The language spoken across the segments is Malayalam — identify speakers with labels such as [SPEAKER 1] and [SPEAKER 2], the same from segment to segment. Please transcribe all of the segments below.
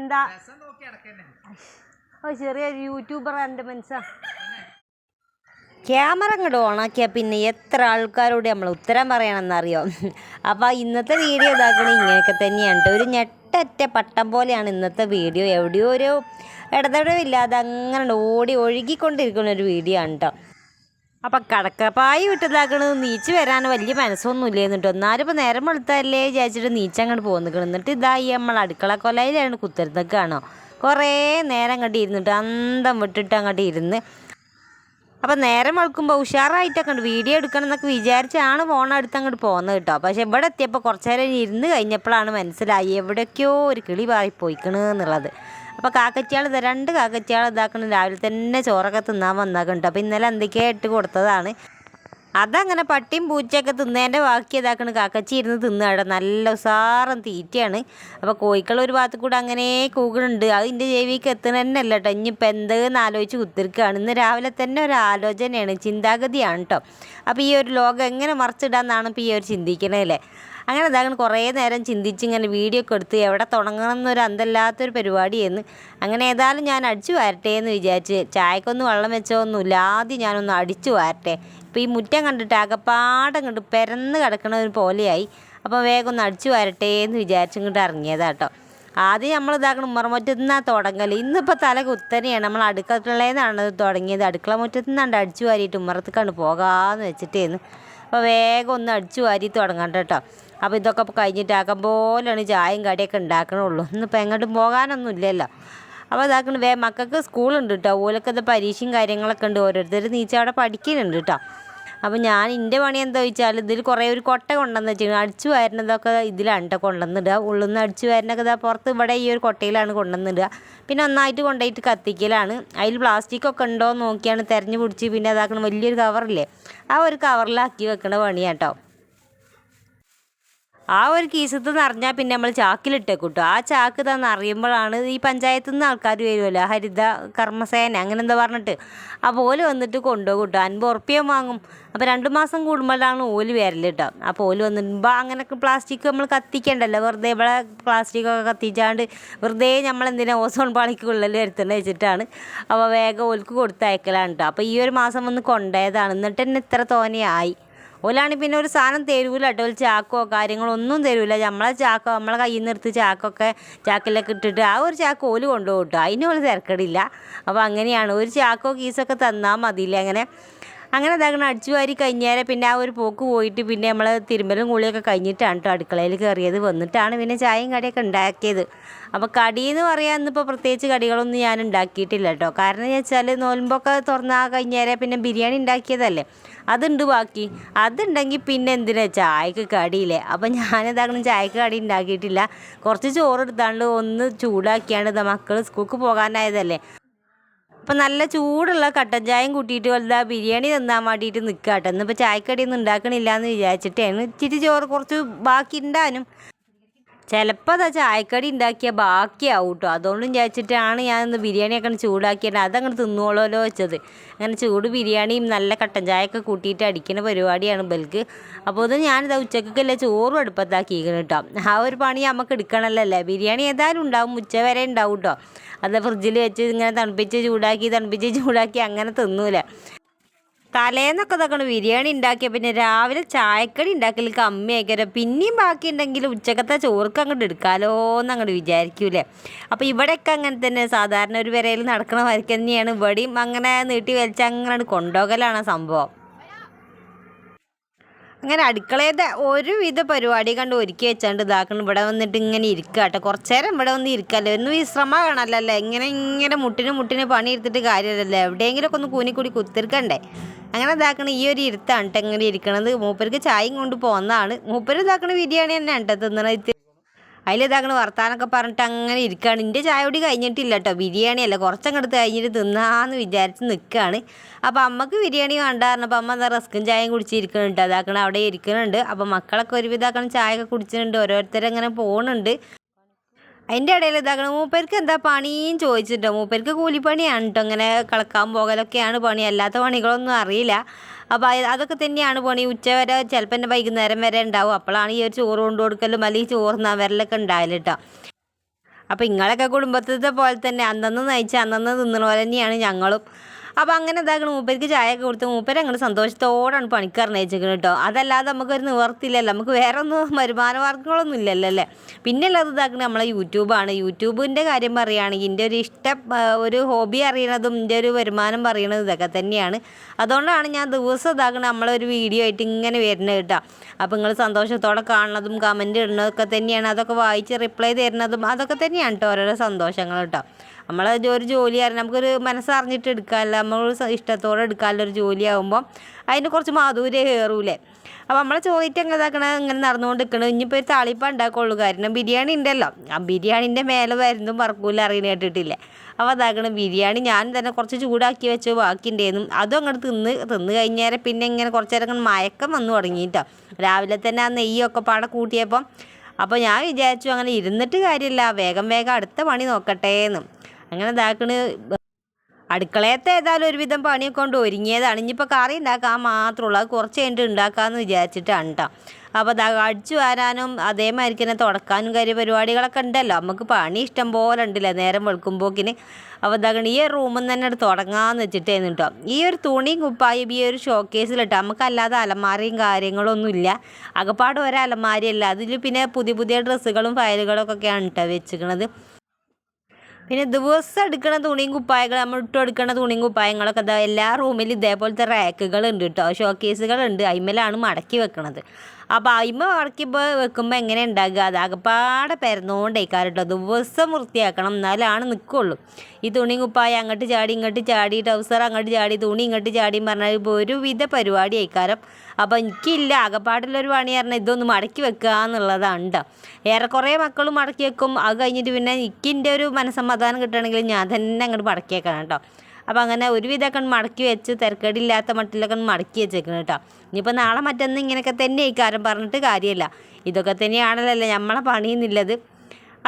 [SPEAKER 1] എന്താ? ഓ ചെറിയൊരു യൂട്യൂബർ എന്റെ മനസ്സാ ക്യാമറ അങ്ങോട്ട് ഓണാക്കിയാൽ പിന്നെ എത്ര ആൾക്കാരോട് നമ്മൾ ഉത്തരം പറയണമെന്നറിയോ അപ്പോൾ ഇന്നത്തെ വീഡിയോ ഇതാക്കണ ഇങ്ങനെയൊക്കെ തന്നെയാണ്. ഒരു ഞെട്ടറ്റ പട്ടം പോലെയാണ് ഇന്നത്തെ വീഡിയോ. എവിടെയോ ഒരു ഇടതടവില്ലാതെ അങ്ങനെ ഓടി ഒഴുകിക്കൊണ്ടിരിക്കുന്ന ഒരു വീഡിയോ ആണ് കേട്ടോ. അപ്പം കടക്കപ്പായി വിട്ടതാക്കണത് നീച്ച് വരാൻ വലിയ മനസ്സൊന്നും ഇല്ലേ കേട്ടോ എന്നാലും ഇപ്പോൾ നേരം വെളുത്തല്ലേ വിചാരിച്ചിട്ട് നീച്ചങ്ങോട്ട് പോന്നിക്കണം. എന്നിട്ട് ഇതായി നമ്മൾ അടുക്കള കൊലയിലാണ് കുത്തിരുന്നൊക്കെയാണോ കുറേ നേരം അങ്ങോട്ട് ഇരുന്നിട്ട് അന്തം വിട്ടിട്ട് അങ്ങോട്ട് ഇരുന്ന്. അപ്പം നേരം വെളുക്കുമ്പോൾ ഉഷാറായിട്ടൊക്കെ ഉണ്ട് വീഡിയോ എടുക്കണം എന്നൊക്കെ വിചാരിച്ചാണ് ഫോൺ അങ്ങോട്ട് പോകുന്നത് കേട്ടോ. പക്ഷെ ഇവിടെ എത്തിയപ്പോൾ കുറച്ച് നേരം ഇരുന്ന് കഴിഞ്ഞപ്പോഴാണ് മനസ്സിലായി എവിടേക്കോ ഒരു കിളി പാറി പോയിക്കണ് എന്നുള്ളത്. അപ്പോൾ കാക്കച്ചിയാൾ രണ്ട് കാക്കച്ചിയാൾ ഇതാക്കണം രാവിലെ തന്നെ ചോറൊക്കെ തിന്നാൻ വന്നാക്കുന്നുണ്ട് അപ്പോൾ ഇന്നലെ എന്തൊക്കെയാ ഇട്ട് കൊടുത്തതാണ്. അതങ്ങനെ പട്ടിയും പൂച്ചയൊക്കെ തിന്നതിന്റെ ബാക്കി ഇതാക്കണ്. കാക്കച്ചി ഇരുന്ന് തിന്നുകട നല്ല ഉസാറും തീറ്റയാണ്. അപ്പോൾ കോഴിക്കൾ ഒരു ഭാഗത്ത് കൂടെ അങ്ങനെ കൂകണുണ്ട്. അത് ഇന്റെ ജൈവിക്ക് എത്തണ തന്നെ അല്ല കേട്ടോ ഇനിയിപ്പോൾ എന്തെന്ന് ആലോചിച്ച് കുത്തിരിക്കുകയാണ് ഇന്ന് രാവിലെ തന്നെ ഒരു ആലോചനയാണ്. ചിന്താഗതിയാണ് കേട്ടോ അപ്പോൾ ഈ ഒരു ലോകം എങ്ങനെ മറിച്ചിടാന്നാണ് ഇപ്പോൾ ഈ ഒരു ചിന്തിക്കണല്ലേ അങ്ങനെ ഇതാകണം കുറേ നേരം ചിന്തിച്ച് ഇങ്ങനെ വീഡിയോ ഒക്കെ എടുത്ത് എവിടെ തുടങ്ങണം എന്നൊരു അന്തല്ലാത്തൊരു പരിപാടിയായിരുന്നു. അങ്ങനെ ഏതായാലും ഞാൻ അടിച്ചു വരട്ടെ എന്ന് വിചാരിച്ച് ചായക്കൊന്നും വെള്ളം വെച്ചോ ഒന്നുമില്ല ആദ്യം ഞാനൊന്ന് അടിച്ചു വരട്ടെ. ഇപ്പോൾ ഈ മുറ്റം കണ്ടിട്ട് അകപ്പാടം കണ്ട് പെരന്ന് കിടക്കണ ഒരു പോലെയായി. അപ്പോൾ വേഗം ഒന്ന് അടിച്ചു വരട്ടെ എന്ന് വിചാരിച്ചു ഇങ്ങോട്ട് ഇറങ്ങിയതാട്ടോ ആദ്യം നമ്മൾ ഇതാക്കണം ഉമ്മറമുറ്റത്ത് നിന്നാണ് തുടങ്ങൽ ഇന്നിപ്പോൾ തല കുത്തനെയാണ്. നമ്മൾ അടുക്കളയിൽനിന്നാണ് തുടങ്ങിയത്. അടുക്കള മുറ്റത്ത് നിന്നാണ് അടിച്ചു വാരിയിട്ട് ഉമ്മറത്തേക്കാണ് പോകാമെന്ന് വെച്ചിട്ടേന്ന്. അപ്പോൾ വേഗം ഒന്ന് അടിച്ചു വാരി തുടങ്ങണ്ട കേട്ടോ. അപ്പോൾ ഇതൊക്കെ കഴിഞ്ഞിട്ട് ആക്കാൻ പോലെയാണ് ചായയും കടിയൊക്കെ ഉണ്ടാക്കണുള്ളൂ. ഇന്നിപ്പോൾ എങ്ങോട്ടും പോകാനൊന്നും ഇല്ലല്ലോ. അപ്പോൾ ഇതാക്കണം വേ മക്കൾക്ക് സ്കൂളുണ്ട് കേട്ടോ ഓലൊക്കെ ഇത് പരീക്ഷയും കാര്യങ്ങളൊക്കെ ഉണ്ട്. ഓരോരുത്തർ നീച്ച അവിടെ പഠിക്കുന്നുണ്ട് കേട്ടോ അപ്പോൾ ഞാൻ എന്റെ പണി എന്താ വെച്ചാൽ ഇതിൽ കുറേ ഒരു കൊട്ട കൊണ്ടുവന്ന് വെച്ചിരിക്കുന്നത് അടിച്ചു വരുന്നതൊക്കെ ഇതിലാണ് കൊണ്ടുവന്നിടുക ഉള്ളിൽ നിന്ന് അടിച്ചു വരുന്നൊക്കെ ഇതാ പുറത്ത് ഇവിടെ ഈ ഒരു കൊട്ടയിലാണ് കൊണ്ടുവന്നിടുക പിന്നെ ഒന്നായിട്ട് കൊണ്ടുപോയിട്ട് കത്തിക്കലാണ്. അതിൽ പ്ലാസ്റ്റിക് ഒക്കെ ഉണ്ടോ നോക്കിയാണ് തിരഞ്ഞു പിടിച്ച് പിന്നെ അതാക്കണം വലിയൊരു കവറില്ലേ ആ ഒരു കവറിലാക്കി വെക്കണ പണിയാട്ടോ ആ ഒരു കീസത്ത് നിറഞ്ഞാൽ പിന്നെ നമ്മൾ ചാക്കിലിട്ടേ കൂട്ടും ആ ചാക്ക് ഇതാ നിറയുമ്പോഴാണ് ഈ പഞ്ചായത്തു നിന്ന് ആൾക്കാർ വരുമല്ലോ ഹരിത കർമ്മസേന അങ്ങനെ എന്താ പറഞ്ഞിട്ട്. അപ്പോൾ ഓൽ വന്നിട്ട് കൊണ്ടുപോകും കേട്ടോ അൻപത് ഉറപ്പ്യം വാങ്ങും. അപ്പോൾ രണ്ട് മാസം കൂടുമ്പോഴാണ് ഓൽ വരൽ കേട്ടോ അപ്പോൾ ഓൽ വന്നിട്ടുമ്പോൾ അങ്ങനെയൊക്കെ പ്ലാസ്റ്റിക് നമ്മൾ കത്തിക്കണ്ടല്ലോ. വെറുതെ ഇവിടെ പ്ലാസ്റ്റിക്കൊക്കെ കത്തിച്ചാണ്ട് വെറുതെ നമ്മൾ എന്തിനാ ഓസോൺ പാളിക്ക് ഉള്ളിൽ വരുത്തുന്നത് വെച്ചിട്ടാണ്. അപ്പോൾ വേഗം ഓൽക്ക് കൊടുത്തയക്കലാണ് കേട്ടോ അപ്പോൾ ഈ ഒരു മാസം വന്ന് കൊണ്ടുപോയതാണ് എന്നിട്ട് തന്നെ ഇത്ര തോനെയായി ഓലാണി പിന്നെ ഒരു സാധനം തരൂല കേട്ടോ ഒരു ചാക്കോ കാര്യങ്ങളൊന്നും തരൂല. നമ്മളെ ചാക്കോ നമ്മളെ കയ്യിൽ നിന്ന് എടുത്ത് ചാക്കൊക്കെ ചാക്കിലൊക്കെ ഇട്ടിട്ട് ആ ഒരു ചാക്ക് ഓൽ കൊണ്ടുപോകും കേട്ടോ അതിന് ഓൽ തിരക്കടില്ല. അപ്പോൾ അങ്ങനെയാണ്. ഒരു ചാക്കോ കീസൊക്കെ തന്നാൽ മതിയില്ല? അങ്ങനെ അങ്ങനെ അതാകണം അടിച്ചു വാരി കഴിഞ്ഞാൽ പിന്നെ ആ ഒരു പോക്ക് പോയിട്ട് പിന്നെ നമ്മൾ തിരുമ്പലും കുളിയൊക്കെ കഴിഞ്ഞിട്ടാണ് കേട്ടോ അടുക്കളയിൽ കയറിയത്. വന്നിട്ടാണ് പിന്നെ ചായയും കടിയൊക്കെ ഉണ്ടാക്കിയത്. അപ്പോൾ കടി എന്ന് പറയാൻ ഇന്നിപ്പോൾ പ്രത്യേകിച്ച് കടികളൊന്നും ഞാൻ ഉണ്ടാക്കിയിട്ടില്ല കേട്ടോ കാരണം എന്ന് വെച്ചാൽ നോൽമ്പൊക്കെ തുറന്നാൽ കഴിഞ്ഞാൽ പിന്നെ ബിരിയാണി ഉണ്ടാക്കിയതല്ലേ. അതുണ്ട് ബാക്കി. അതുണ്ടെങ്കിൽ പിന്നെ എന്തിനാ? ചായക്ക് കടിയില്ലേ? അപ്പം ഞാനെന്താക്കണം? ചായക്ക് കടി ഉണ്ടാക്കിയിട്ടില്ല കുറച്ച് ചോറ് എടുത്താണ്ട് ഒന്ന് ചൂടാക്കിയാണ് ഇതാ മക്കൾ സ്കൂൾക്ക് പോകാനായതല്ലേ. അപ്പം നല്ല ചൂടുള്ള കട്ടൻ ചായയും കൂട്ടിയിട്ട് വലുതാ ബിരിയാണി തന്നാൻ വേണ്ടിയിട്ട് നിൽക്കുക കേട്ടോ ഇന്നിപ്പോൾ ചായക്കടിയൊന്നും ഉണ്ടാക്കണില്ല എന്ന് വിചാരിച്ചിട്ടാണ്. ഇച്ചിരി ചോറ് കുറച്ച് ബാക്കി ഉണ്ടാനും ചിലപ്പോൾ അതാ ചായക്കടി ഉണ്ടാക്കിയ ബാക്കിയാവും കേട്ടോ അതുകൊണ്ടും വിചാരിച്ചിട്ടാണ് ഞാൻ ഇന്ന് ബിരിയാണിയൊക്കെ ചൂടാക്കിയത്. അതങ്ങനെ തിന്നോളോലോ വെച്ചത്. അങ്ങനെ ചൂട് ബിരിയാണിയും നല്ല കട്ടൻ ചായയൊക്കെ കൂട്ടിയിട്ട് അടിക്കുന്ന പരിപാടിയാണ് ബൽക്ക്. അപ്പോൾ ഇത് ഞാനിതാ ഉച്ചക്കൊക്കെയല്ല ചോറും അടുപ്പത്താക്കിയിരിക്കണം കേട്ടോ ആ ഒരു പണി നമുക്ക് എടുക്കണമല്ലോ ബിരിയാണി ഏതായാലും ഉണ്ടാവും. ഉച്ച വരെ ഉണ്ടാവും കേട്ടോ അത് ഫ്രിഡ്ജിൽ വെച്ച് ഇങ്ങനെ തണുപ്പിച്ച് ചൂടാക്കി തണുപ്പിച്ച് ചൂടാക്കി അങ്ങനെ തിന്നൂല. തലേന്നൊക്കെ ഇതൊക്കെ ബിരിയാണി ഉണ്ടാക്കിയ പിന്നെ രാവിലെ ചായക്കടി ഉണ്ടാക്കൽ കമ്മിയായിക്കരം. പിന്നെയും ബാക്കി ഉണ്ടെങ്കിൽ ഉച്ചക്കത്തെ ചോർക്ക് അങ്ങോട്ട് എടുക്കാലോ എന്ന് അങ്ങോട്ട് വിചാരിക്കൂലേ അപ്പോൾ ഇവിടെയൊക്കെ അങ്ങനെ തന്നെ. സാധാരണ ഒരു വിരയിൽ നടക്കണ വരയ്ക്ക് തന്നെയാണ്. ഇവിടെയും അങ്ങനെ നീട്ടി വലിച്ച് അങ്ങനെ കൊണ്ടുപോകലാണ് സംഭവം. അങ്ങനെ അടുക്കളയുടെ ഒരുവിധ പരിപാടി കണ്ട് ഒരുക്കി വെച്ചാണ്ട് ഇതാക്കണം. ഇവിടെ വന്നിട്ട് ഇങ്ങനെ ഇരിക്കുക കേട്ടോ കുറച്ച് നേരം ഇവിടെ വന്ന് ഇരിക്കാമല്ലോ ഒന്നും വിശ്രമ കാണല്ലോ ഇങ്ങനെ ഇങ്ങനെ മുട്ടിന് മുട്ടിന് പണി എടുത്തിട്ട് കാര്യമല്ലല്ലോ എവിടെയെങ്കിലുമൊക്കെ ഒന്ന് കൂടി കുത്തിരിക്കണ്ടേ? അങ്ങനെ ഇതാക്കണ ഈ ഒരു ഇരുത്താണ് കേട്ടോ ഇങ്ങനെ ഇരിക്കണത്. മൂപ്പർക്ക് ചായയും കൊണ്ട് പോകുന്നതാണ് മൂപ്പര് ഇതാക്കണ ബിരിയാണി തന്നെ കേട്ടോ തിന്നണ ഇതാക്കണ വർത്താനൊക്കെ പറഞ്ഞിട്ട് അങ്ങനെ ഇരിക്കുകയാണ് എന്റെ ചായ കൂടി കഴിഞ്ഞിട്ടില്ല കേട്ടോ ബിരിയാണി അല്ല കുറച്ചങ്ങടുത്ത് കഴിഞ്ഞിട്ട് തിന്നാന്ന് വിചാരിച്ച് നിൽക്കുകയാണ് അപ്പോൾ അമ്മയ്ക്ക് ബിരിയാണി വേണ്ടായിരുന്നു അപ്പോൾ അമ്മ എന്താ റസ്ക്കും ചായയും കുടിച്ചിരിക്കുന്നുണ്ട് അതാക്കണം അവിടെ ഇരിക്കുന്നുണ്ട് അപ്പോൾ മക്കളൊക്കെ ഒരുവിധാക്കണ ചായയൊക്കെ കുടിച്ചിട്ടുണ്ട്. ഓരോരുത്തരങ്ങനെ പോകുന്നുണ്ട് അതിന്റെ ഇടയിൽ ഇതാക്കണം മൂപ്പർക്ക് എന്താ പണിയും ചോദിച്ചിട്ടോ മൂപ്പർക്ക് കൂലിപ്പണിയാണ് കേട്ടോ ഇങ്ങനെ കളക്കാൻ പോകലൊക്കെയാണ് പണി. അല്ലാത്ത പണികളൊന്നും അറിയില്ല. അപ്പോൾ അത് അതൊക്കെ തന്നെയാണ് പണി. ഉച്ച വരെ ചിലപ്പോൾ എന്റെ വൈകുന്നേരം വരെ ഉണ്ടാവും. അപ്പോഴാണ് ഈ ഒരു ചോറ് കൊണ്ടു കൊടുക്കലും അല്ലെങ്കിൽ ചോറ് വരലൊക്കെ ഉണ്ടാവില്ല കേട്ടോ അപ്പോൾ ഇങ്ങളൊക്കെ കുടുംബത്തിലത്തെ പോലെ തന്നെ അന്നന്ന് നയിച്ച് അന്നന്ന് തിന്നണ പോലെ തന്നെയാണ് ഞങ്ങളും. അപ്പോൾ അങ്ങനെ ഇതാക്കണം മൂപ്പർക്ക് ചായ ഒക്കെ കൊടുത്ത് മൂപ്പര് അങ്ങനെ സന്തോഷത്തോടാണ് പണിക്കാരനെ വെച്ചേക്കുന്നത് കേട്ടോ. അതല്ലാതെ നമുക്കൊരു നിവർത്തില്ലല്ലോ നമുക്ക് വേറെ ഒന്നും വരുമാന മാർഗങ്ങളൊന്നും ഇല്ലല്ലോ അല്ലേ? പിന്നെ ഉള്ളത് ഇതാക്കുന്നത് നമ്മളെ യൂട്യൂബാണ്. യൂട്യൂബിന്റെ കാര്യം പറയുകയാണെങ്കിൽ എന്റെ ഒരു ഇഷ്ടം ഒരു ഹോബി അറിയണതും എന്റെ ഒരു വരുമാനം പറയണതും ഇതൊക്കെ തന്നെയാണ്. അതുകൊണ്ടാണ് ഞാൻ ദിവസം ഇതാക്കുന്നത് നമ്മളൊരു വീഡിയോ ആയിട്ട് ഇങ്ങനെ വരുന്നത് കേട്ടോ. അപ്പോൾ നിങ്ങൾ സന്തോഷത്തോടെ കാണുന്നതും കമന്റ് ഇടുന്നതൊക്കെ തന്നെയാണ്. അതൊക്കെ വായിച്ച് റിപ്ലൈ തരുന്നതും അതൊക്കെ തന്നെയാണ് കേട്ടോ ഓരോരോ സന്തോഷങ്ങൾ കേട്ടോ. നമ്മളെ ജോ- ഒരു ജോലി ആയിരുന്നു. നമുക്കൊരു മനസ്സറിഞ്ഞിട്ട് എടുക്കാമല്ലോ നമ്മൾ ഇഷ്ടത്തോടെ എടുക്കാമല്ലോ ഒരു ജോലിയാകുമ്പോൾ അതിന് കുറച്ച് മാധുര്യം കയറൂലേ അപ്പോൾ നമ്മളെ ചോദിച്ചിട്ട് എങ്ങനെ ഇതാക്കണ ഇങ്ങനെ നടന്നുകൊണ്ട് നിൽക്കണം ഇനിയിപ്പോൾ ഒരു താളിപ്പം ഉണ്ടാക്കുള്ളൂ. കാരണം ബിരിയാണി ഉണ്ടല്ലോ. ആ ബിരിയാണിന്റെ മേലെ വരുന്നതും പറക്കൂല അറിയണ കേട്ടിട്ടില്ലേ. അപ്പോൾ അതാക്കണം ബിരിയാണി ഞാൻ തന്നെ കുറച്ച് ചൂടാക്കി വെച്ച് ബാക്കി ഉണ്ടായിരുന്നു അതും അങ്ങോട്ട് തിന്ന് തിന്ന് കഴിഞ്ഞേരം പിന്നെ ഇങ്ങനെ കുറച്ച് നേരം മയക്കം വന്നു തുടങ്ങിയിട്ടോ രാവിലെ തന്നെ ആ നെയ്യൊക്കെ പാടെ കൂട്ടിയപ്പം അപ്പോൾ ഞാൻ വിചാരിച്ചു അങ്ങനെ ഇരുന്നിട്ട് കാര്യമില്ല വേഗം വേഗം അടുത്ത പണി നോക്കട്ടെ എന്ന് അങ്ങനെ ഇതാക്കണ്. അടുക്കളയത്തെ ഏതായാലും ഒരുവിധം പണിയൊക്കെ കൊണ്ട് ഒരുങ്ങിയതാണ്. ഇനിയിപ്പോൾ കറി ഉണ്ടാക്കാൻ മാത്രമുള്ളൂ. അത് കുറച്ച് കഴിഞ്ഞിട്ട് ഉണ്ടാക്കാമെന്ന് വിചാരിച്ചിട്ടാണ് കേട്ടോ അപ്പോൾ അത് അടിച്ചു വരാനും അതേമാതിരി തന്നെ തുടക്കാനും കാര്യ പരിപാടികളൊക്കെ ഉണ്ടല്ലോ. നമുക്ക് പണി ഇഷ്ടം പോലെ ഉണ്ടല്ലോ നേരം വെളുക്കുമ്പോക്കിന്. അപ്പോൾ ഇതാകണം ഈ റൂമിൽ നിന്ന് തന്നെ തുടങ്ങാമെന്ന് വെച്ചിട്ടായിരുന്നു കേട്ടോ ഈ ഒരു തുണിയും കുപ്പായും ഈ ഒരു ഷോക്കേസിലിട്ടോ നമുക്കല്ലാതെ അലമാരയും കാര്യങ്ങളൊന്നും ഇല്ല. അകപ്പാട് ഒരു അലമാരയല്ല അതിൽ പിന്നെ പുതിയ പുതിയ ഡ്രസ്സുകളും ഫയലുകളൊക്കെയാണ് കേട്ടോ വെച്ചിരിക്കണത് പിന്നെ ദിവസം എടുക്കുന്ന തുണിയും കുപ്പായങ്ങൾ നമ്മൾ ഇട്ട് എടുക്കുന്ന തുണിയും കുപ്പായങ്ങളൊക്കെ ദാ എല്ലാ റൂമിലും ഇതേപോലത്തെ റാക്കുകൾ ഉണ്ട് കേട്ടോ. ഷോക്കേസുകളുണ്ട് അയിമലാണ് മടക്കി വെക്കണത്. അപ്പോൾ അയിമ മടക്കി വെക്കുമ്പോൾ എങ്ങനെ ഉണ്ടാകുക? അത് അകപ്പാടെ പെരന്നുകൊണ്ടേക്കാറ് കേട്ടോ. ദിവസം വൃത്തിയാക്കണം. എന്നാലാണ് നിൽക്കുള്ളൂ ഈ തുണിയും കുപ്പായ അങ്ങോട്ട് ചാടി ഇങ്ങോട്ട് ചാടി ട്രൗസർ അങ്ങോട്ട് ചാടി തുണി ഇങ്ങോട്ട് ചാടി എന്ന് പറഞ്ഞാൽ ഇപ്പോൾ ഒരുവിധ പരിപാടി ആയിക്കാരം അപ്പോൾ എനിക്കില്ല അകപ്പാടുള്ളൊരു പണി പറഞ്ഞാൽ ഇതൊന്ന് മടക്കി വെക്കുക എന്നുള്ളതാണ് കേട്ടോ ഏറെക്കുറെ മക്കളും മടക്കി വെക്കും. അത് കഴിഞ്ഞിട്ട് പിന്നെ എനിക്കിന്റെ ഒരു മനസ്സമാധാനം കിട്ടുകയാണെങ്കിൽ ഞാൻ തന്നെ അങ്ങോട്ട് മടക്കി വെക്കണം കേട്ടോ. അപ്പോൾ അങ്ങനെ ഒരുവിധമൊക്കെ മടക്കി വെച്ച് തിരക്കേടില്ലാത്ത മട്ടിലൊക്കെ മടക്കി വെച്ചേക്കണം കേട്ടോ. ഇനിയിപ്പോൾ നാളെ മറ്റൊന്ന് ഇങ്ങനെയൊക്കെ തന്നെ ഇക്കാരം പറഞ്ഞിട്ട് കാര്യമില്ല. ഇതൊക്കെ തന്നെയാണല്ലോ നമ്മളെ പണിയെന്നുള്ളത്.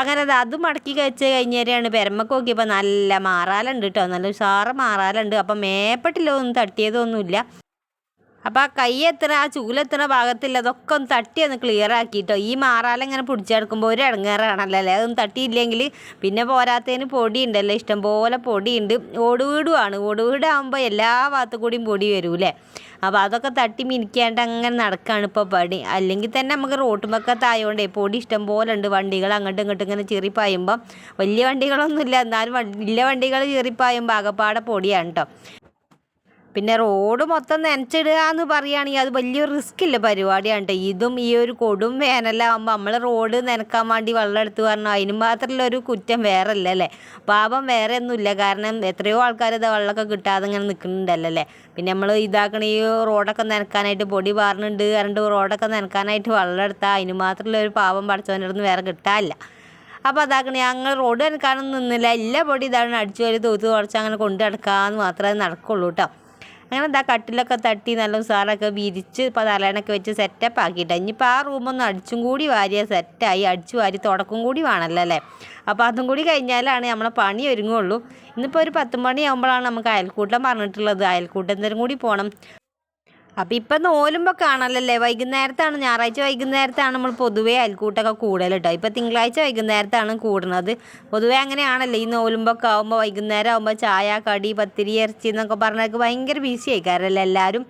[SPEAKER 1] അങ്ങനെ അത് അത് മടക്കി കഴിച്ച് കഴിഞ്ഞേരെയാണ് പെരമ്മക്ക് നോക്കിയപ്പോൾ നല്ല മാറാലുണ്ട് കേട്ടോ. നല്ല ഉഷാറ് മാറാലുണ്ട്. അപ്പം മേപ്പെട്ടില്ല ഒന്നും തട്ടിയതൊന്നുമില്ല. അപ്പോൾ ആ കൈ എത്തണ ആ ചൂലെത്തണ ഭാഗത്തില്ല അതൊക്കെ ഒന്ന് തട്ടി ഒന്ന് ക്ലിയർ ആക്കിയിട്ടോ ഈ മാറാല ഇങ്ങനെ പിടിച്ചെടുക്കുമ്പോൾ ഒരു ഇടങ്ങേറാണല്ലോ അല്ലേ? അതൊന്നും തട്ടിയില്ലെങ്കിൽ പിന്നെ പോരാത്തതിന് പൊടി ഉണ്ടല്ലോ ഇഷ്ടംപോലെ പൊടിയുണ്ട്. ഓടുവീടുമാണ് ഓടുവീടാകുമ്പോൾ എല്ലാ ഭാഗത്തു കൂടിയും പൊടി വരൂലേ അപ്പോൾ അതൊക്കെ തട്ടി മിനിക്കാണ്ട് അങ്ങനെ നടക്കുകയാണ് ഇപ്പോൾ പണി. അല്ലെങ്കിൽ തന്നെ നമുക്ക് റോട്ടുമൊക്കത്ത് ആയതുകൊണ്ടേ പൊടി ഇഷ്ടം പോലെ ഉണ്ട്. വണ്ടികൾ അങ്ങോട്ടും ഇങ്ങോട്ടും ഇങ്ങനെ ചെറിപ്പായുമ്പോൾ വലിയ വണ്ടികളൊന്നുമില്ല. എന്നാലും വലിയ വണ്ടികൾ ചെറിപ്പായുമ്പോൾ ആകപ്പാടെ പൊടിയാണ് കേട്ടോ പിന്നെ റോഡ് മൊത്തം നനച്ചിടുക എന്ന് പറയുകയാണെങ്കിൽ അത് വലിയൊരു റിസ്ക് ഇല്ല പരിപാടിയാണ് ഇതും ഈ ഒരു കൊടും വേനലാകുമ്പോൾ നമ്മൾ റോഡ് നനക്കാൻ വേണ്ടി വെള്ളം എടുത്ത് പറഞ്ഞു അതിന് മാത്രമുള്ള ഒരു കുറ്റം വേറെ അല്ല? അല്ലേ പാപം വേറെ ഒന്നുമില്ല കാരണം എത്രയോ ആൾക്കാർ ഇത് വെള്ളമൊക്കെ കിട്ടാതെ ഇങ്ങനെ നിൽക്കുന്നുണ്ടല്ലോ അല്ലേ? പിന്നെ നമ്മൾ ഇതാക്കണ ഈ റോഡൊക്കെ നനക്കാനായിട്ട് പൊടി പാറുന്നുണ്ട് കറണ്ട് റോഡൊക്കെ നനക്കാനായിട്ട് വെള്ളം എടുത്താൽ അതിന് മാത്രമുള്ള ഒരു പാപം പഠിച്ചവന്റെ വേറെ കിട്ടാനില്ല. അപ്പോൾ അതാക്കണേ ഞങ്ങൾ റോഡ് നനക്കാനൊന്നും നിന്നില്ല. എല്ലാ പൊടി ഇതാണ് അടിച്ചു വരി തൂത്ത് കുറച്ച് അങ്ങനെ കൊണ്ടു നടക്കാമെന്ന് മാത്രമേ നടക്കുള്ളൂ കേട്ടോ അങ്ങനെ എന്താ കട്ടിലൊക്കെ തട്ടി നല്ല ഉസാറൊക്കെ വിരിച്ച് ഇപ്പോൾ തലേണൊക്കെ വെച്ച് സെറ്റപ്പ് ആക്കിയിട്ട്. ഇനിയിപ്പോൾ ആ റൂമൊന്ന് അടിച്ചും കൂടി വാരിയ സെറ്റായി അടിച്ചു വാരി തുടക്കം കൂടി വേണമല്ലോ അല്ലേ? അപ്പോൾ അതും കൂടി കഴിഞ്ഞാലാണ് നമ്മളെ പണി ഒരുങ്ങുള്ളൂ. ഇന്നിപ്പോൾ ഒരു പത്ത് മണിയാകുമ്പോഴാണ് നമുക്ക് അയൽക്കൂട്ടം പറഞ്ഞിട്ടുള്ളത്. അയൽക്കൂട്ടം എന്തെങ്കിലും കൂടി പോകണം അപ്പം ഇപ്പം നോലുമ്പോൾ കാണാലല്ലേ? വൈകുന്നേരത്താണ് ഞായറാഴ്ച വൈകുന്നേരത്താണ് നമ്മൾ പൊതുവേ അയൽക്കൂട്ടൊക്കെ കൂടുതൽ കേട്ടോ ഇപ്പം തിങ്കളാഴ്ച വൈകുന്നേരത്താണ് കൂടുന്നത്. പൊതുവേ അങ്ങനെയാണല്ലോ. ഈ നോലുമ്പൊക്കെ ആകുമ്പോൾ വൈകുന്നേരം ആകുമ്പോൾ ചായ കടി പത്തിരി ഇറച്ചി എന്നൊക്കെ പറഞ്ഞാൽ ഭയങ്കര ബിസി ആയിക്കാരല്ലേ എല്ലാവരും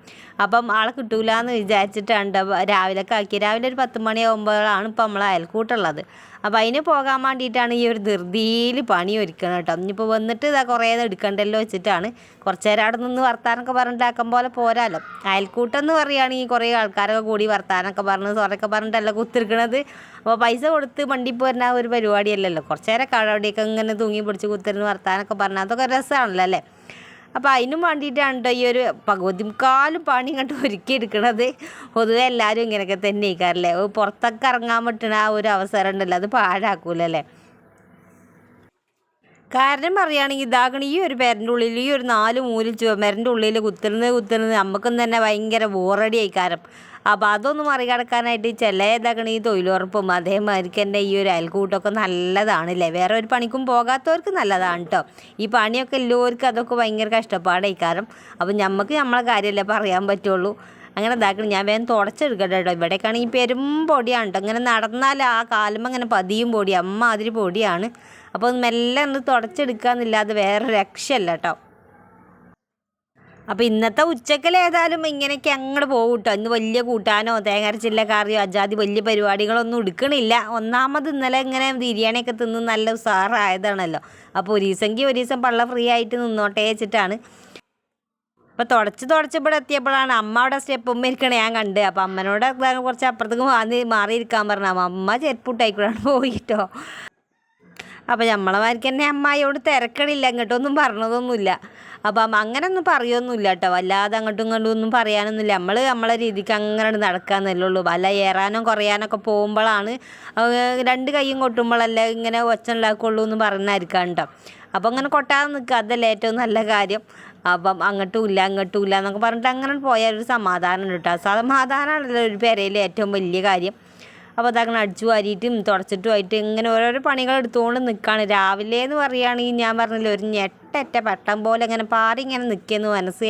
[SPEAKER 1] അപ്പം ആളെ കിട്ടൂല എന്ന് വിചാരിച്ചിട്ടാണ് രാവിലെ ആക്കി രാവിലെ ഒരു പത്ത് മണിയാകുമ്പോഴാണ് ഇപ്പം നമ്മൾ അയൽക്കൂട്ടുള്ളത് അപ്പോൾ അതിന് പോകാൻ വേണ്ടിയിട്ടാണ് ഈ ഒരു ധൃതിയിൽ പണി ഒരുക്കണം കേട്ടോ. ഇനിയിപ്പോൾ വന്നിട്ട് ഇതാ കുറേ എടുക്കണ്ടല്ലോ വെച്ചിട്ടാണ്. കുറച്ച് നേരം അവിടെ നിന്ന് വർത്താനൊക്കെ പറഞ്ഞിട്ടാക്കാൻ പോലെ പോരാലോ. അയൽക്കൂട്ടം എന്ന് പറയുകയാണെങ്കിൽ കുറേ ആൾക്കാരൊക്കെ കൂടി വർത്താനൊക്കെ പറഞ്ഞ് സോറൊക്കെ പറഞ്ഞിട്ടല്ല കുത്തിരിക്കണത്. അപ്പോൾ പൈസ കൊടുത്ത് വണ്ടി പോരുന്ന ഒരു പരിപാടിയല്ലല്ലോ. കുറച്ച് നേരം അവിടെയൊക്കെ ഇങ്ങനെ തൂങ്ങി പിടിച്ച് കുത്തിരുന്ന് വർത്താനൊക്കെ പറഞ്ഞാൽ അതൊക്കെ രസമാണല്ലോ അല്ലേ? അപ്പോൾ അതിനും വേണ്ടിയിട്ടാണ് കേട്ടോ ഈ ഒരു പകുതി മുക്കാലും പണി കണ്ട് ഒരുക്കി എടുക്കണത്. പൊതുവെ എല്ലാവരും ഇങ്ങനെയൊക്കെ തന്നെ ഇരിക്കാറില്ലേ പുറത്തൊക്കെ ഇറങ്ങാൻ പറ്റുന്ന ആ ഒരു അവസരം ഉണ്ടല്ലോ അത് പാഴാക്കൂലല്ലേ കാരണം പറയുകയാണെങ്കിൽ ഇതാകണം ഈ ഒരു പേരന്റെ ഉള്ളിൽ ഈ ഒരു നാല് മൂലിൽ ചുമരിന്റെ ഉള്ളിൽ കുത്തുന്നത് കുത്തുന്നത് നമുക്കും തന്നെ ഭയങ്കര ബോറടി ആയിക്കാരം അപ്പോൾ അതൊന്ന് മറികടക്കാനായിട്ട് ചില ഇതാക്കണ ഈ തൊഴിലുറപ്പും അതേമാതിരിക്ക് തന്നെ ഈ ഒരു അയൽക്കൂട്ടമൊക്കെ നല്ലതാണല്ലേ? വേറെ ഒരു പണിക്കും പോകാത്തവർക്ക് നല്ലതാണ് കേട്ടോ ഈ പണിയൊക്കെ എല്ലാവർക്കും അതൊക്കെ ഭയങ്കര കഷ്ടപ്പാടായിക്കാരം അപ്പം നമുക്ക് നമ്മളെ കാര്യമല്ലേ പറയാൻ പറ്റുള്ളൂ. അങ്ങനെ ഇതാക്കണം ഞാൻ വേഗം തുടച്ചെടുക്കട്ടെ കേട്ടോ ഇവിടേക്കാണ് ഈ പെരും പൊടിയാണ് കേട്ടോ ഇങ്ങനെ നടന്നാൽ ആ കാലം അങ്ങനെ പതിയും പൊടി അമ്മാതിരി പൊടിയാണ്. അപ്പോൾ മെല്ലെ ഒന്ന് തുടച്ചെടുക്കാന്നില്ലാതെ വേറെ രക്ഷയല്ല കേട്ടോ അപ്പോൾ ഇന്നത്തെ ഉച്ചക്കൽ ഏതായാലും ഇങ്ങനെയൊക്കെ അങ്ങോട്ട് പോകും കേട്ടോ ഇന്ന് വലിയ കൂട്ടാനോ തേങ്ങരച്ചില്ല കറിയോ അജാതി വലിയ പരിപാടികളൊന്നും എടുക്കണില്ല. ഒന്നാമത് ഇന്നലെ ഇങ്ങനെ ബിരിയാണിയൊക്കെ തിന്ന് നല്ല ഉസാറായതാണല്ലോ. അപ്പോൾ ഒരു ദിവസമെങ്കിൽ ഒരു ദിവസം പള്ള ഫ്രീ ആയിട്ട് നിന്നോട്ടെ വെച്ചിട്ടാണ്. അപ്പോൾ തുടച്ച് തുടച്ചപ്പോൾ എത്തിയപ്പോഴാണ് അമ്മ അവിടെ സ്റ്റെപ്പും ഇരിക്കണ ഞാൻ കണ്ട്. അപ്പോൾ അമ്മനോട് കുറച്ച് അപ്പുറത്തേക്ക് മാറി മാറിയിരിക്കാൻ പറഞ്ഞു. അമ്മ പോയി പോയിട്ടോ. അപ്പോൾ നമ്മളമാർക്ക് തന്നെ അമ്മായിയോട് തിരക്കണില്ല ഇങ്ങോട്ടൊന്നും പറഞ്ഞതൊന്നുമില്ല. അപ്പം അങ്ങനെ അങ്ങനെയൊന്നും പറയൊന്നുമില്ല കേട്ടോ വല്ലാതെ അങ്ങോട്ടും ഇങ്ങോട്ടും ഒന്നും പറയാനൊന്നുമില്ല. നമ്മൾ നമ്മളെ രീതിക്ക് അങ്ങനെ നടക്കാന്നല്ലേ ഉള്ളൂ വല്ല ഏറാനോ കുറയാനൊക്കെ പോകുമ്പോഴാണ് രണ്ട് കൈയും കൊട്ടുമ്പോഴല്ലേ ഇങ്ങനെ ഒച്ച ഉണ്ടാക്കുള്ളൂ എന്ന് പറഞ്ഞായിരിക്കാം കേട്ടോ. അപ്പോൾ അങ്ങനെ കൊട്ടാതെ നിൽക്കുക. അതല്ലേ ഏറ്റവും നല്ല കാര്യം. അപ്പം അങ്ങോട്ടും ഇല്ല അങ്ങോട്ടും ഇല്ല എന്നൊക്കെ പറഞ്ഞിട്ട് അങ്ങനെ പോയാൽ ഒരു സമാധാനം കേട്ടോ. സമാധാനമാണല്ലോ ഒരു പെരയിലെ ഏറ്റവും വലിയ കാര്യം. അപ്പോൾ അതങ്ങനെ അടിച്ചു വാരിയിട്ടും തുടച്ചിട്ടും ആയിട്ട് ഇങ്ങനെ ഓരോരോ പണികൾ എടുത്തുകൊണ്ട് നിൽക്കുകയാണ് രാവിലെ എന്ന് പറയുകയാണെങ്കിൽ ഞാൻ പറഞ്ഞില്ല ഒരു ഞെട്ടറ്റ പട്ടം പോലെ ഇങ്ങനെ പാറി ഇങ്ങനെ നിൽക്കുന്നു മനസ്സ്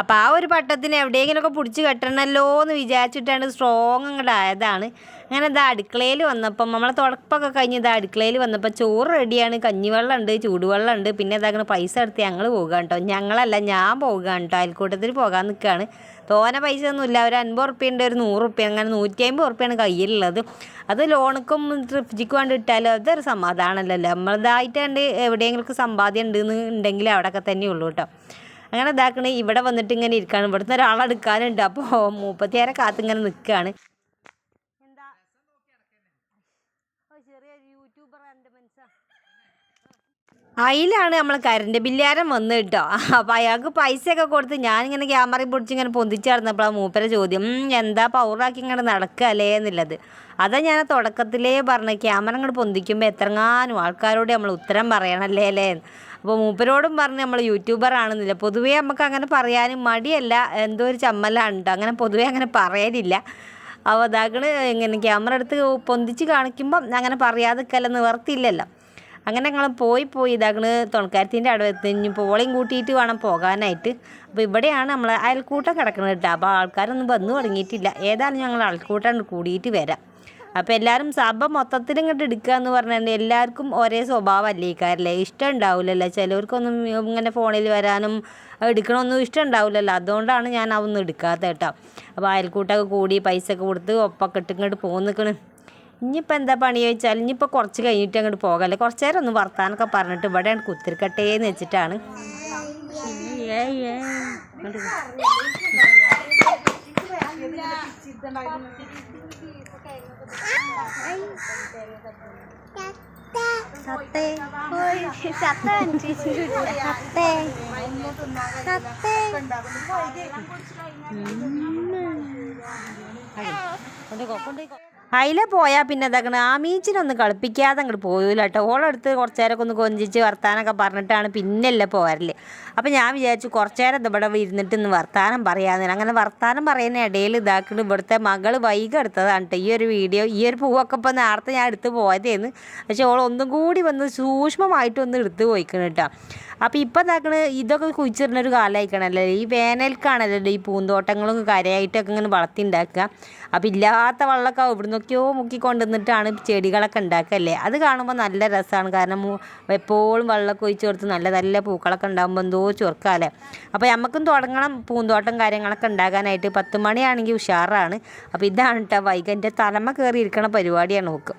[SPEAKER 1] അപ്പോൾ ആ ഒരു പട്ടത്തിന് എവിടെയെങ്കിലുമൊക്കെ പിടിച്ച് കെട്ടണമല്ലോ എന്ന് വിചാരിച്ചിട്ടാണ് സ്ട്രോങ് അങ്ങോട്ട് ആയതാണ്. അങ്ങനെ ഇതാ അടുക്കളയിൽ വന്നപ്പം നമ്മളെ തുടപ്പൊക്കെ കഴിഞ്ഞ് ഇതാ അടുക്കളയിൽ വന്നപ്പോൾ ചോറ് റെഡിയാണ് കഞ്ഞിവെള്ളം ഉണ്ട് ചൂടുവെള്ളം ഉണ്ട് പിന്നെ ഇതാക്കണ പൈസ എടുത്ത് ഞങ്ങൾ പോകുക കേട്ടോ. ഞങ്ങളല്ല ഞാൻ പോകുക കേട്ടോ. അയൽക്കൂട്ടത്തിൽ പോകാൻ നിൽക്കുകയാണ് തോന പൈസ ഒന്നുമില്ല ഒരു അൻപത് ഉറുപ്പ്യന്റെ ഒരു നൂറ് ഉറുപ്പ്യ അങ്ങനെ നൂറ്റി അമ്പത് ഉറുപ്പ്യാണ് കയ്യിലുള്ളത്. അത് ലോണുക്കും ട്രിപ്പിക്ക് വേണ്ടി ഇട്ടാലും അതൊരു സമാധാനമല്ലല്ലോ. നമ്മളതായിട്ട് കണ്ട് എവിടെയെങ്കിലും സമ്പാദ്യം ഉണ്ടെന്ന് ഉണ്ടെങ്കിൽ അവിടെയൊക്കെ തന്നെ ഉള്ളൂ കേട്ടോ. അങ്ങനെ ഇതാക്കണേ ഇവിടെ വന്നിട്ട് ഇങ്ങനെ ഇരിക്കുകയാണ് ഇവിടുന്ന് ഒരാളെടുക്കാനുണ്ട് അപ്പോൾ മൂപ്പത്തിയാരെ കാത്തിങ്ങനെ നിൽക്കുകയാണ് അതിലാണ് നമ്മൾ കരണ്ട് ബില്ലാരം വന്ന് കേട്ടോ. അപ്പം അയാൾക്ക് പൈസയൊക്കെ കൊടുത്ത് ഞാനിങ്ങനെ ക്യാമറ പിടിച്ച് ഇങ്ങനെ പൊന്തിച്ച് നടന്നപ്പോഴാണ് മൂപ്പര ചോദ്യം "ഉം, എന്താ പൗറാക്കി ഇങ്ങനെ നടക്കുകയല്ലേ എന്നുള്ളത്. അതാ ഞാൻ തുടക്കത്തിലേ പറഞ്ഞ ക്യാമറ ഇങ്ങോട്ട് പൊന്തിക്കുമ്പോൾ എത്രങ്ങാനും ആൾക്കാരോട് നമ്മൾ ഉത്തരം പറയണല്ലേ അല്ലേ അപ്പോൾ മൂപ്പരോടും പറഞ്ഞ് നമ്മൾ യൂട്യൂബർ ആണെന്നില്ല. പൊതുവേ നമുക്ക് അങ്ങനെ പറയാനും മടിയല്ല. എന്തോ ഒരു ചമ്മലുണ്ട് അങ്ങനെ പൊതുവേ അങ്ങനെ പറയാനില്ല അപ്പോൾ അതാകൾ ഇങ്ങനെ ക്യാമറ എടുത്ത് പൊന്തിച്ച് കാണിക്കുമ്പം അങ്ങനെ പറയാതെ നിവർത്തിയില്ലല്ലോ. അങ്ങനെ ഞങ്ങൾ പോയി പോയി ഇതാക്കണ് തുണക്കാരത്തിന്റെ അവിടെ എത്തി ഇനി പോളയും കൂട്ടിയിട്ട് വേണം പോകാനായിട്ട്. അപ്പോൾ ഇവിടെയാണ് നമ്മൾ അയൽക്കൂട്ടം കിടക്കുന്നത് കേട്ടോ. അപ്പോൾ ആൾക്കാരൊന്നും വന്നു തുടങ്ങിയിട്ടില്ല. ഏതായാലും ഞങ്ങൾ അയൽക്കൂട്ടം കൂടിയിട്ട് വരാം. അപ്പോൾ എല്ലാവരും സഭ മൊത്തത്തിൽ ഇങ്ങോട്ട് എടുക്കുക എന്ന് പറഞ്ഞാൽ എല്ലാവർക്കും ഒരേ സ്വഭാവമല്ലേ ഈ കാര്യമല്ലേ ഇഷ്ടം ഉണ്ടാവില്ലല്ലോ ചിലവർക്കൊന്നും ഇങ്ങനെ ഫോണിൽ വരാനും എടുക്കണമൊന്നും ഇഷ്ടം ഉണ്ടാവില്ലല്ലോ അതുകൊണ്ടാണ് ഞാൻ അതൊന്നും എടുക്കാത്ത കേട്ടോ. അപ്പോൾ അയൽക്കൂട്ടൊക്കെ കൂടി പൈസ ഒക്കെ കൊടുത്ത് ഒപ്പൊക്കെ ഇട്ട് ഇങ്ങോട്ട് പോകുന്ന നിൽക്കണ് ഇനിയിപ്പോൾ എന്താ പണി ചോദിച്ചാൽ ഇനിയിപ്പോൾ കുറച്ച് കഴിഞ്ഞിട്ട് അങ്ങോട്ട് പോകാമല്ലേ കുറച്ച് നേരം ഒന്ന് വർത്താനൊക്കെ പറഞ്ഞിട്ട് ഇവിടെ കുത്തിരിക്കട്ടെ എന്ന് വെച്ചിട്ടാണ്.
[SPEAKER 2] 啊！哎！撒特，哎，撒特，你？
[SPEAKER 1] 嗯，哎，我这个，我这个。അതിലെ പോയാൽ പിന്നെ ഇതാക്കണ ആ മീച്ചിനൊന്ന് കളിപ്പിക്കാതെ അങ്ങോട്ട് പോയില്ല കേട്ടോ ഓളെടുത്ത് കുറച്ച് നേരമൊക്കെ ഒന്ന് കൊഞ്ചിച്ച് വർത്താനമൊക്കെ പറഞ്ഞിട്ടാണ് പിന്നല്ലേ പോരൽ അപ്പം ഞാൻ വിചാരിച്ചു കുറച്ച് നേരം ഇവിടെ ഇരുന്നിട്ട് ഇന്ന് വർത്താനം പറയാമെന്ന് അങ്ങനെ വർത്താനം പറയുന്ന ഇടയിൽ ഇതാക്കണ ഇവിടുത്തെ മകൾ വൈകി എടുത്തതാണ് കേട്ടോ ഈ ഒരു വീഡിയോ ഈ ഒരു പൂവൊക്കെ ഇപ്പോൾ നേരത്തെ ഞാൻ എടുത്ത് പോയതേന്ന്. പക്ഷേ ഓൾ ഒന്നും കൂടി വന്ന് സൂക്ഷ്മമായിട്ടൊന്ന് എടുത്ത് പോയിക്കണം കേട്ടോ അപ്പോൾ ഇപ്പം ഇതാക്കണ ഇതൊക്കെ കുഴിച്ചിടുന്ന കാലമായിക്കണല്ലോ ഈ വേനൽക്കാണല്ലോ ഈ പൂന്തോട്ടങ്ങളും കരയായിട്ടൊക്കെ ഇങ്ങനെ വളർത്തി ഉണ്ടാക്കുക അപ്പോൾ ഇല്ലാത്ത വെള്ളമൊക്കെ ഇവിടുന്നൊക്കെയോ മുക്കി കൊണ്ടുവന്നിട്ടാണ് ചെടികളൊക്കെ ഉണ്ടാക്കല്ലേ? അത് കാണുമ്പോൾ നല്ല രസമാണ് കാരണം എപ്പോഴും വെള്ളമൊക്കെ ഒഴിച്ച് കൊടുത്ത് നല്ല നല്ല പൂക്കളൊക്കെ ഉണ്ടാകുമ്പോൾ എന്തോ ചുരുക്കാല്ലേ അപ്പോൾ നമുക്കും തുടങ്ങണം പൂന്തോട്ടം കാര്യങ്ങളൊക്കെ ഉണ്ടാകാനായിട്ട്. പത്ത് മണിയാണെങ്കിൽ ഉഷാറാണ്. അപ്പോൾ ഇതാണ് കേട്ടോ വൈകന്റെ തലമ കയറി ഇരിക്കണ പരിപാടിയാണ് നോക്ക്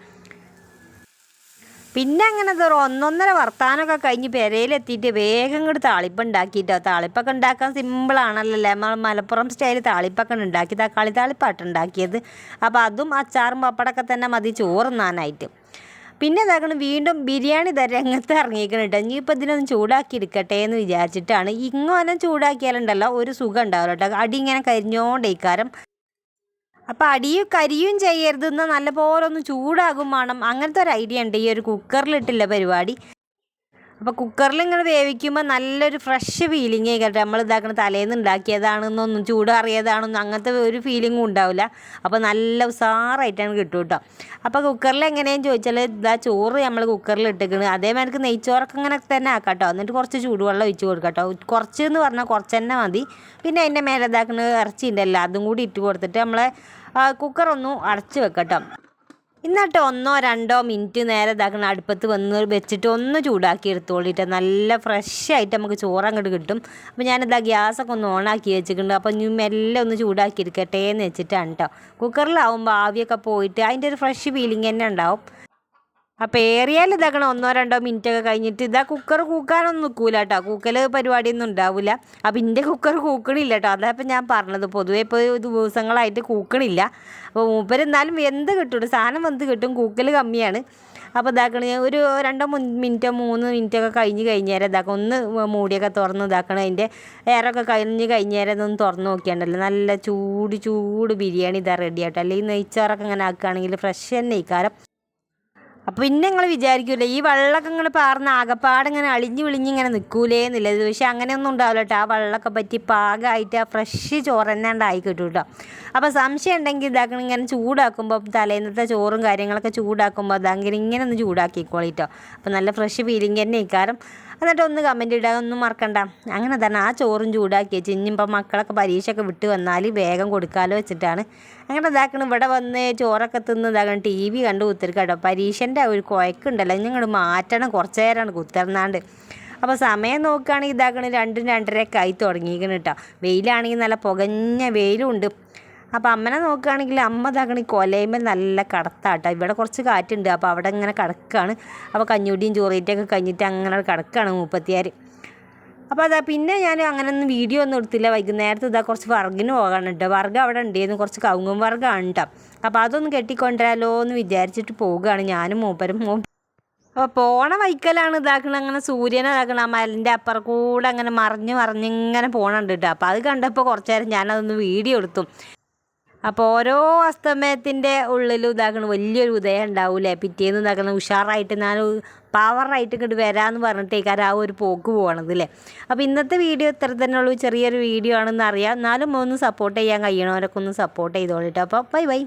[SPEAKER 1] പിന്നെ അങ്ങനെ ഒരു ഒന്നൊന്നര വർത്താനമൊക്കെ കഴിഞ്ഞ് പെരയിലെത്തിയിട്ട് വേഗം ഇങ്ങോട്ട് താളിപ്പ് ഉണ്ടാക്കിയിട്ടോ താളിപ്പൊക്കെ ഉണ്ടാക്കാൻ സിമ്പിളാണല്ലോ നമ്മൾ മലപ്പുറം സ്റ്റൈൽ താളിപ്പൊക്കെ ഉണ്ടാക്കി. തക്കാളി താളിപ്പാട്ട് ഉണ്ടാക്കിയത്. അപ്പോൾ അതും അച്ചാറും പപ്പടമൊക്കെ തന്നെ മതി ചോറുന്നാനായിട്ട് പിന്നെ ഇതാക്കണം വീണ്ടും ബിരിയാണി ഇതാ രംഗത്ത് ഇറങ്ങിയിരിക്കണം കേട്ടോ. ഇനിയിപ്പോൾ ഇതിനൊന്ന് ചൂടാക്കി എടുക്കട്ടെ എന്ന് വിചാരിച്ചിട്ടാണ്. ഇങ്ങനെ ചൂടാക്കിയാലുണ്ടല്ലോ ഒരു സുഖം ഉണ്ടാവില്ല കേട്ടോ. അടി ഇങ്ങനെ കരിഞ്ഞോണ്ടേക്കാരം. അപ്പം അടിയും കരിയും ചെയ്യരുത് എന്നാൽ നല്ലപോലെ ഒന്ന് ചൂടാകും വേണം അങ്ങനത്തെ ഒരു ഐഡിയ ഉണ്ട് ഈ ഒരു കുക്കറിലിട്ടില്ല പരിപാടി. അപ്പോൾ കുക്കറിൽ ഇങ്ങനെ വേവിക്കുമ്പോൾ നല്ലൊരു ഫ്രഷ് ഫീലിംഗ് കേട്ടോ. നമ്മൾ ഇതാക്കണ തലേന്ന് ഉണ്ടാക്കിയതാണെന്നൊന്നും ചൂടാറിയതാണെന്നും അങ്ങനത്തെ ഒരു ഫീലിംഗും ഉണ്ടാവില്ല അപ്പോൾ നല്ല ഉസാറായിട്ടാണ് കിട്ടും കേട്ടോ അപ്പോൾ കുക്കറിൽ എങ്ങനെയാന്ന് ചോദിച്ചാൽ ഇതാ ചോറ് നമ്മൾ കുക്കറിൽ ഇട്ടിക്കണ് അതേമാതിരി നെയ്ച്ചോറൊക്കെ ഇങ്ങനെ തന്നെ ആക്കാം എന്നിട്ട് കുറച്ച് ചൂടുവെള്ളം ഒഴിച്ച് കൊടുക്കാം കേട്ടോ കുറച്ച് എന്ന് പറഞ്ഞാൽ കുറച്ച് തന്നെ മതി. പിന്നെ അതിന്റെ മേലെ ഇതാക്കുന്ന ഇറച്ചി ഉണ്ടല്ലോ അതും കൂടി ഇട്ട് കൊടുത്തിട്ട് നമ്മളെ കുക്കറൊന്നും അടച്ച് വെക്കട്ടോ കേട്ടോ എന്നിട്ട് ഒന്നോ രണ്ടോ മിനിറ്റ് നേരെ ഇതാക്കണം അടുപ്പത്ത് വന്ന് വെച്ചിട്ട് ഒന്ന് ചൂടാക്കി എടുത്തോളിട്ട് നല്ല ഫ്രഷ് ആയിട്ട് നമുക്ക് ചോറ് അങ്ങോട്ട് കിട്ടും. അപ്പോൾ ഞാനിതാ ഗ്യാസൊക്കെ ഒന്ന് ഓണാക്കി വെച്ചിട്ടുണ്ട്. അപ്പോൾ ഇനി മെല്ലെ ഒന്ന് ചൂടാക്കി എടുക്കട്ടെ എന്ന് വെച്ചിട്ടാണ് കേട്ടോ കുക്കറിലാവുമ്പോൾ ആവിയൊക്കെ പോയിട്ട് അതിന്റെ ഒരു ഫ്രഷ് ഫീലിംഗ് തന്നെ ഉണ്ടാവും. അപ്പോൾ ഏറിയാൽ ഇതാക്കണം. ഒന്നോ രണ്ടോ മിനിറ്റ് ഒക്കെ കഴിഞ്ഞിട്ട് ഇതാ കുക്കർ കൂക്കാനൊന്നും നിൽക്കൂല കേട്ടോ കൂക്കൽ പരിപാടിയൊന്നും ഉണ്ടാവില്ല അപ്പോൾ എന്റെ കുക്കർ കൂക്കണില്ല കേട്ടോ അതാ ഇപ്പം ഞാൻ പറഞ്ഞത്. പൊതുവേ ഇപ്പോൾ ദിവസങ്ങളായിട്ട് കൂക്കണില്ല. അപ്പോൾ മൂപ്പര് എന്നാലും എന്ത് കിട്ടും സാധനം എന്ത് കിട്ടും. കൂക്കൽ കമ്മിയാണ്. അപ്പോൾ ഇതാക്കണ. ഒരു രണ്ടോ മിനിറ്റോ മൂന്ന് മിനിറ്റൊക്കെ കഴിഞ്ഞ് കഴിഞ്ഞേരം ഇതാക്കണം ഒന്ന് മൂടിയൊക്കെ തുറന്ന് ഇതാക്കണം. അതിന്റെ എയറൊക്കെ കഴിഞ്ഞ് കഴിഞ്ഞേരം ഒന്ന് തുറന്ന് നോക്കിയാണ്ടല്ലോ. നല്ല ചൂട് ചൂട് ബിരിയാണി ഇതാ റെഡി ആട്ടോ. അല്ലെങ്കിൽ നെയ്ച്ചോറൊക്കെ ഇങ്ങനെ ആക്കുകയാണെങ്കിൽ ഫ്രഷ് തന്നെ ഇക്കാരം അപ്പോൾ പിന്നെ നിങ്ങൾ വിചാരിക്കൂലേ ഈ വെള്ളമൊക്കെ ഇങ്ങനെ പാർന്ന് ആകപ്പാട് ഇങ്ങനെ അളിഞ്ഞ് വിളിഞ്ഞ് ഇങ്ങനെ നിൽക്കൂലേ എന്നുള്ളത് പക്ഷെ അങ്ങനെയൊന്നും ഉണ്ടാവില്ല കേട്ടോ. ആ വെള്ളമൊക്കെ പറ്റി പാകമായിട്ട് ആ ഫ്രഷ് ചോറ് തന്നെ കിട്ടും കേട്ടോ. അപ്പോൾ സംശയം ഉണ്ടെങ്കിൽ ഇതാക്കണം ഇങ്ങനെ ചൂടാക്കുമ്പോൾ തലേന്നത്തെ ചോറും കാര്യങ്ങളൊക്കെ ചൂടാക്കുമ്പോൾ അതങ്ങനെ ഇങ്ങനെ ഒന്ന് ചൂടാക്കിക്കോളിട്ടോ അപ്പോൾ നല്ല ഫ്രഷ് ഫീലിംഗ് തന്നെ ഇക്കാരം എന്നിട്ട് ഒന്ന് കമന്റ് ഇടാൻ ഒന്നും മറക്കണ്ട. അങ്ങനെ തന്നെ ആ ചോറും ചൂടാക്കി വെച്ച് ഇനിയിപ്പോൾ മക്കളൊക്കെ പരീക്ഷയൊക്കെ വിട്ട് വന്നാൽ വേഗം കൊടുക്കാലോ വെച്ചിട്ടാണ്. അങ്ങനെ ഇതാക്കണം ഇവിടെ വന്ന് ചോറൊക്കെ തിന്ന് ഇതാക്കണം. ടി വി കണ്ട് കുത്തിരിക്കട്ടോ പരീക്ഷന്റെ ഒരു കുഴക്കുണ്ടല്ലോ ഞങ്ങൾ മാറ്റണം കുറച്ച് നേരമാണ് കുത്തിറന്നാണ്ട് അപ്പോൾ സമയം നോക്കുകയാണെങ്കിൽ ഇതാക്കണം രണ്ടും രണ്ടരയൊക്കെ ആയി തുടങ്ങിയിരിക്കണം കേട്ടോ വെയിലാണെങ്കിൽ നല്ല പുകഞ്ഞ വെയിലും ഉണ്ട്. അപ്പോൾ അമ്മനെ നോക്കുകയാണെങ്കിൽ അമ്മ ഇതാക്കണ കൊലയുമ്പോൾ നല്ല കടത്താട്ടോ. ഇവിടെ കുറച്ച് കാറ്റുണ്ട്. അപ്പോൾ അവിടെ ഇങ്ങനെ കിടക്കുകയാണ് അപ്പോൾ കഞ്ഞൂടിയും ചോറീറ്റൊക്കെ കഴിഞ്ഞിട്ട് അങ്ങനെ കിടക്കുകയാണ് മുപ്പത്തിയാറ് അപ്പോൾ അതാ പിന്നെ ഞാൻ അങ്ങനെ ഒന്നും വീഡിയോ ഒന്നും എടുത്തില്ല. വൈകുന്നേരത്ത് ഇതാ കുറച്ച് വർഗിന് പോകാൻ കേട്ടോ വർഗ അവിടെ ഉണ്ടായിരുന്നു കുറച്ച് കവുങ്ങും വർഗമാണ് കേട്ടോ അപ്പോൾ അതൊന്ന് കെട്ടിക്കൊണ്ടുവരാലോ എന്ന് വിചാരിച്ചിട്ട് പോവുകയാണ് ഞാനും മൂപ്പരും. അപ്പോൾ പോണ വൈക്കലാണ് ഇതാക്കണ അങ്ങനെ സൂര്യനെ ഇതാക്കണ ആ മലിന്റെ അപ്പുറം കൂടെ അങ്ങനെ മറിഞ്ഞ് മറിഞ്ഞിങ്ങനെ പോകണുണ്ട് കേട്ടോ അപ്പോൾ അത് കണ്ടപ്പോൾ കുറച്ച് നേരം ഞാനതൊന്ന് വീഡിയോ എടുത്തു. അപ്പോൾ ഓരോ അസ്തമയത്തിന്റെ ഉള്ളിലും ഇതാക്കണം വലിയൊരു ഉദയം ഉണ്ടാവില്ലേ പിറ്റേന്ന് ഇതാക്കണം ഉഷാറായിട്ട് ഞാൻ പവറായിട്ട് ഇങ്ങോട്ട് വരാമെന്ന് പറഞ്ഞിട്ടേക്കാരം ആ ഒരു പോക്ക് പോകണത് അല്ലേ അപ്പോൾ ഇന്നത്തെ വീഡിയോ ഇത്ര തന്നെ ഉള്ളൂ. ചെറിയൊരു വീഡിയോ ആണെന്ന് അറിയാം. എന്നാലും ഒന്ന് സപ്പോർട്ട് ചെയ്യാൻ കഴിയണവരൊക്കെ ഒന്ന് സപ്പോർട്ട് ചെയ്തോളിട്ടോ. അപ്പോൾ ബൈ ബൈ